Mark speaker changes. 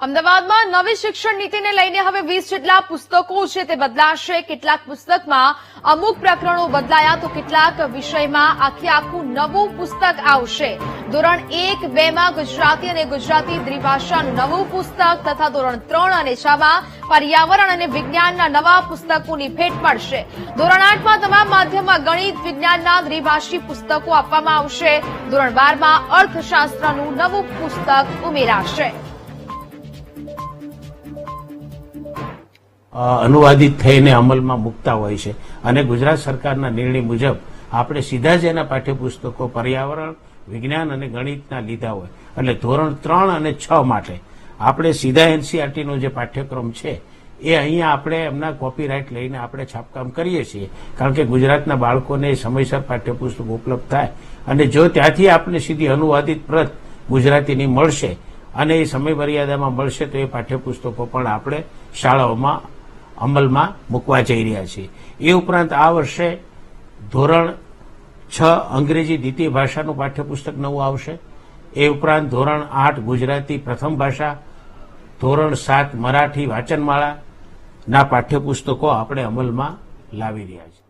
Speaker 1: અમદાવાદમાં નવી શિક્ષણ નીતિને લઈને હવે વીસ જેટલા પુસ્તકો છે તે બદલાશે. કેટલાક પુસ્તકમાં અમુક પ્રકરણો બદલાયા તો કેટલાક વિષયમાં આખે આખું નવું પુસ્તક આવશે. ધોરણ એક, બે માં ગુજરાતી અને ગુજરાતી દ્વિભાષાનું નવું પુસ્તક તથા ધોરણ ત્રણ અને છ માં પર્યાવરણ અને વિજ્ઞાનના નવા પુસ્તકોની ભેટ પડશે ધોરણ આઠમાં તમામ માધ્યમમાં ગણિત, વિજ્ઞાનના દ્વિભાષી પુસ્તકો આપવામાં આવશે. ધોરણ બારમાં અર્થશાસ્ત્રનું નવું પુસ્તક ઉમેરાશે.
Speaker 2: અનુવાદિત થઈને અમલમાં મૂકતા હોય છે. અને ગુજરાત સરકારના નિર્ણય મુજબ આપણે સીધા જ એના પાઠ્યપુસ્તકો પર્યાવરણ, વિજ્ઞાન અને ગણિતના લીધા હોય. એટલે ધોરણ ત્રણ અને છ માટે આપણે સીધા એનસીઆરટીનો જે પાઠ્યક્રમ છે, એ અહીંયા આપણે એમના કોપીરાઇટ લઈને આપણે છાપકામ કરીએ છીએ. કારણ કે ગુજરાતના બાળકોને સમયસર પાઠ્યપુસ્તક ઉપલબ્ધ થાય અને જો ત્યાંથી આપણે સીધી અનુવાદિત પ્રત ગુજરાતીની મળશે અને એ સમય મર્યાદામાં મળશે તો એ પાઠ્યપુસ્તકો પણ આપણે શાળાઓમાં અમલમાં મૂકવા જઈ રહ્યા છીએ એ ઉપરાંત આ વર્ષે ધોરણ છ અંગ્રેજી દ્વિતીય ભાષાનું પાઠ્યપુસ્તક નવું આવશે. એ ઉપરાંત ધોરણ આઠ ગુજરાતી પ્રથમ ભાષા, ધોરણ સાત મરાઠી વાંચનમાળાના પાઠ્યપુસ્તકો આપણે અમલમાં લાવી રહ્યા છીએ.